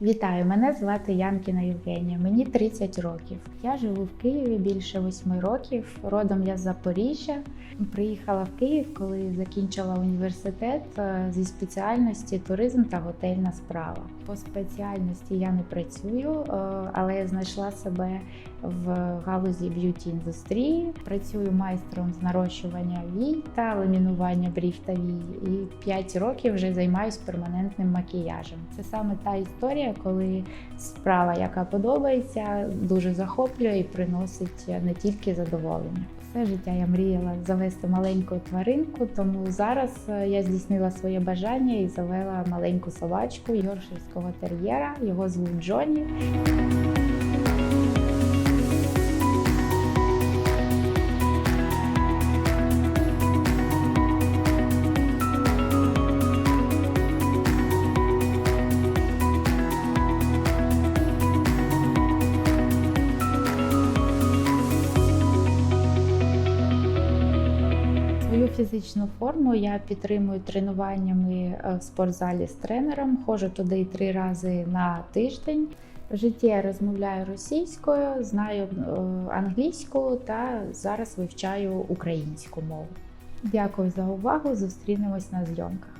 Вітаю, мене звати Янкіна Євгенія. Мені 30 років. Я живу в Києві більше 8 років. Родом я з Запоріжжя. Приїхала в Київ, коли закінчила університет е, зі спеціальності туризм та готельна справа. По спеціальності я не працюю, е, але я знайшла себе в галузі б'юті індустрії. Працюю майстром з нарощування вій та ламінування брів та вій. І 5 років вже займаюся перманентним макіяжем. Це саме та історія, коли справа, яка подобається, дуже захоплює і приносить не тільки задоволення. Все життя я мріяла завести маленьку тваринку, тому зараз е, я здійснила своє бажання і завела маленьку собачку йорширського тер'єра. Його звуть Джоні. Фізичну форму я підтримую тренуваннями е, в спортзалі з тренером. Ходжу туди три рази на тиждень. В житті я розмовляю російською, знаю е, англійську та зараз вивчаю українську мову. Дякую за увагу. Зустрінемось на зйомках.